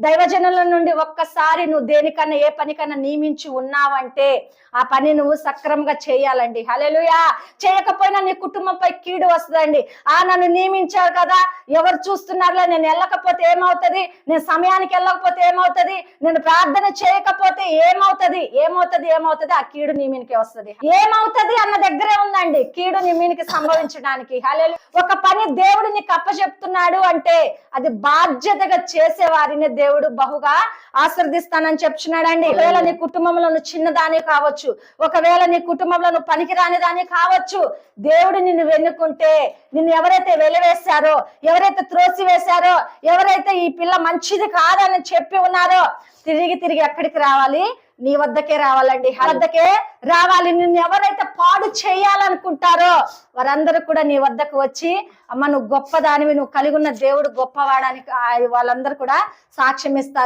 దైవజనుల నుండి ఒక్కసారి నువ్వు దేనికన్నా ఏ పనికన్నా నియమించి ఉన్నావంటే ఆ పని నువ్వు సక్రమంగా చేయాలండి. హలెలుయా చేయకపోయినా నీ కుటుంబంపై కీడు వస్తుందండి. ఆ నన్ను నియమించారు కదా ఎవరు చూస్తున్నారులే నేను వెళ్ళకపోతే ఏమవుతుంది? నేను సమయానికి వెళ్ళకపోతే ఏమవుతుంది? నేను ప్రార్థన చేయకపోతే ఏమవుతుంది? ఏమవుతుంది? ఏమవుతుంది? ఆ కీడు నీ మీదకి వస్తుంది. ఏమవుతుంది అన్న దగ్గరే ఉందండి. కీడు నీ సంభవించడానికి. హల్లెలూయా! ఒక పని దేవుడు నీకు అప్పచెప్తున్నాడు అంటే అది బాధ్యతగా చేసే వారిని దేవుడు బహుగా ఆశ్రదిస్తానని చెప్తున్నాడండి. ఒకవేళ నీ కుటుంబంలో నువ్వు చిన్నదాని కావచ్చు ఒకవేళ నీ కుటుంబంలో నువ్వు పనికిరాని దాని కావచ్చు దేవుడు నిన్ను వెన్నుకుంటే నిన్ను ఎవరైతే వెలివేశారో ఎవరైతే త్రోసి వేశారో ఎవరైతే ఈ పిల్ల మంచిది కాదని చెప్పి ఉన్నారో తిరిగి తిరిగి ఎక్కడికి రావాలి? నీ వద్దకే రావాలండి. ఆ వద్దకే రావాలి. నిన్ను ఎవరైతే పాడు చేయాలనుకుంటారో వారందరూ కూడా నీ వద్దకు వచ్చి అమ్మ నువ్వు గొప్పదానివి నువ్వు కలిగి ఉన్న దేవుడు గొప్పవాడానికి వాళ్ళందరూ కూడా సాక్ష్యం ఇస్తారు